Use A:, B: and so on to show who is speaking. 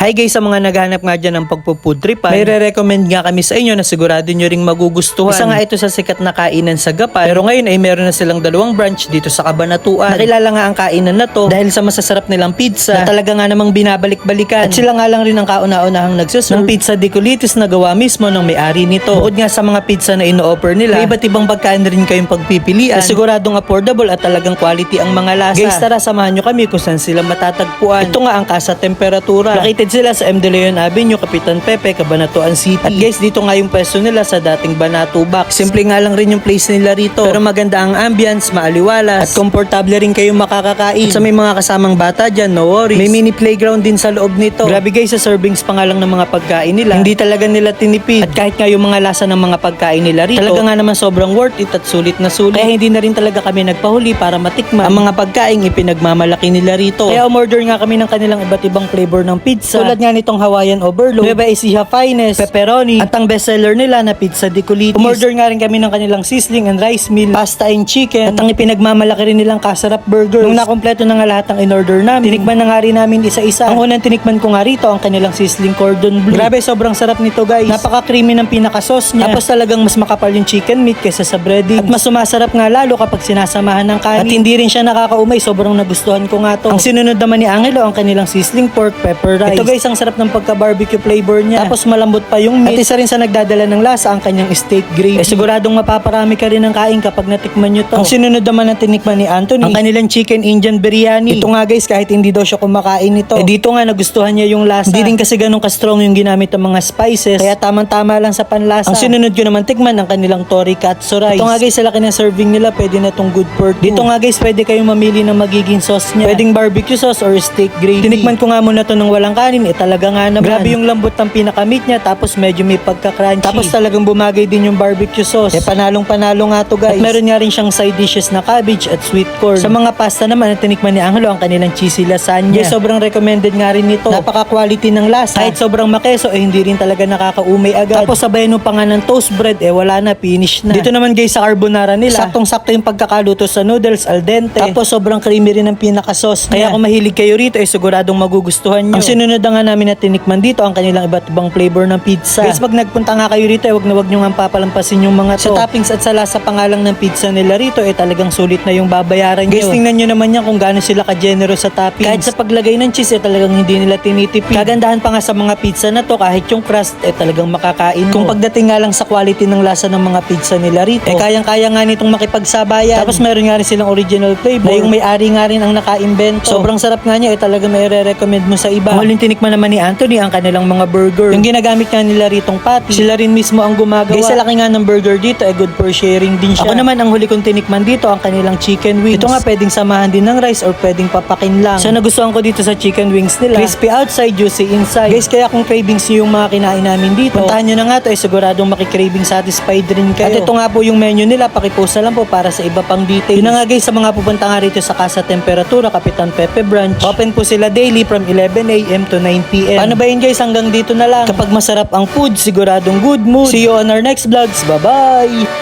A: Hi guys, sa mga naghahanap nga dyan ng pagpo-food tripan, may re-recommend nga kami sa inyo na sigurado nyo ring magugustuhan. Isa nga ito sa sikat na kainan sa Gapan, pero ngayon ay meron na silang dalawang branch dito sa Kabanatuan. Nakilala nga ang kainan na to dahil sa masasarap nilang pizza na talaga nga namang binabalik-balikan. At sila nga lang rin ang kauna-unahang nagsuserve ng pizza de Colitis na gawa mismo ng may-ari nito. Bukod nga sa mga pizza na ino-offer nila, may iba't ibang pagkain rin kayong pagpipilian. Siguradong affordable at talagang quality ang mga lasa. Guys, tara samahan nyo kami kung saan sila matatagpuan. Ito nga ang Casa Temperatura. Located sila sa M. De Leon Avenue, Kapitan Pepe, Cabanatuan City. At guys, dito nga yung pwesto nila sa dating Banato Box. Simple nga lang rin yung place nila rito. Pero maganda ang ambience, maaliwalas, at komportable rin kayong makakakain. At sa may mga kasamang bata dyan, no worries. May mini playground din sa loob nito. Grabe guys, sa servings pa nga lang ng mga pagkain nila. Hindi talaga nila tinipid. At kahit nga yung mga lasa ng mga pagkain nila rito, talaga nga naman sobrang worth it at sulit na sulit. Kaya hindi na rin talaga kami nagpahuli para matikman ang mga pagkain ipinagmamalaki nila rito. Kaya umorder nga kami ng kanilang iba't ibang flavor ng pizza. Tulad nga nitong Hawaiian Overload, Nueva Ecija Finest, Pepperoni, at ang bestseller nila na Pizza de Colitis. Umorder nga rin kami ng kanilang sizzling and rice meal, pasta and chicken, at ang ipinagmamalaki rin nilang kasarap burger. Nung nakompleto na nga lahat ng in-order namin, tinikman na nga rin namin isa-isa. Ang unang tinikman ko nga rito, ang kanilang sizzling cordon bleu. Grabe, sobrang sarap nito guys. Napaka-creamy ng pinaka-sauce niya. Tapos talagang mas makapal yung chicken meat kaysa sa breading. At mas sumasarap nga lalo kapag sinasamahan ng kanin. At hindi rin siya nakakaumay, sobrang nagustuhan ko nga to. Ang sinunod naman ni Angelo, ang kanilang sizzling pork pepper rice. Ito guys, ang sarap ng pagka-barbecue flavor niya. Tapos malambot pa yung meat. At isa rin sa nagdadala ng lasa, ang kanyang steak gravy. Eh siguradong mapaparami ka rin ng kain kapag natikman nyo to. Ang sinunod naman ang tinikman ni Anthony, ang kanilang chicken Indian biryani. Ito nga guys, kahit hindi daw siya kumakain nito. Eh dito nga nagustuhan niya yung lasa. Hindi din kasi ganun ka-strong yung ginamit ng mga spices. Kaya tamang-tama lang sa panlasa. Ang sinunod ko naman tikman ang kanilang tori katsu rice. Ito nga guys, sa laki ng serving nila, pwede na tong good for two. Dito nga guys, pwede kayong mamili ng magiging sauce niya. Pwedeng barbecue sauce or steak gravy. Tinikman ko nga muna to ng walang kanin, eh talaga nga naman. Grabe yung lambot ng pinaka-meat niya, tapos medyo may pagka-crunchy. Tapos talagang bumagay din yung barbecue sauce. Eh panalong panalo nga to guys. At meron nga rin siyang side dishes na cabbage at sweet corn. Sa mga pasta naman, tinikman ni Angelo, ang kanilang cheesy lasagna. Guys, sobrang recommended nga rin nito. Napaka-quality ng lasa. Kahit sobrang makeso, eh hindi rin talaga nakakaumay agad. Tapos sabay mo pa nga ng toast bread, eh wala na, finish na. Dito naman guys sa carbonara nila, saktong-sakto yung pagkakaluto sa noodles, al dente. Tapos sobrang creamy rin ang pinaka-sauce Kaya kung mahilig kayo rito, eh siguradong magugustuhan nyo. Ang sinunod na nga namin na tinikman dito, ang kanilang iba't ibang flavor ng pizza. Guys, pag nagpunta nga kayo rito, eh, wag na wag nyo nga papalampasin yung mga to. Sa toppings at sa lasa pa nga lang ng pizza nila rito, eh talagang sulit na yung babayaran nyo. Guys, tingnan nyo naman yan kung gaano sila ka-generous sa toppings. Kahit sa paglagay ng cheese, eh talagang hindi nila tinitipid. Kagandahan pa nga sa mga pizza na to, kahit yung crust, eh talagang makakain mo. Kung pagdating nga lang sa quality ng lasa ng mga pizza nila rito, eh kayang-kaya nga nitong makipagsabayan. Tapos meron nga rin silang original flavor, na yung may-ari nga rin ang naka-invento. Sobrang sarap nga niya, eh talaga may re-recommend mo sa iba. Ang huling tinikman naman ni Anthony, ang kanilang mga burger. Yung ginagamit nga nila ritong patty, sila rin mismo ang gumagawa. Guys, sa laki nga ng burger dito, eh good for sharing din siya. Ako naman, ang huli kong tinikman dito, ang kanilang chicken wings. Ito nga, pwedeng samahan din ng rice or pwedeng papakin lang. So, nagustuhan ko dito sa chicken wings nila. Crispy outside, juicy inside. Guys, kaya kung cravings nyo yung mga kinain namin dito, puntahan nyo na nga to, eh siguradong makikraving satisfied rin kayo. At ito nga po yung menu nila, pakipost na lang po para sa iba pang details. Yun na nga guys, sa mga pupunta nga rito sa Casa Temperatura, Kapitan Pepe Branch, open po sila daily from 11am to 9pm. Paano ba yun guys? Hanggang dito na lang. Kapag masarap ang food, siguradong good mood. See you on our next vlogs. Bye-bye!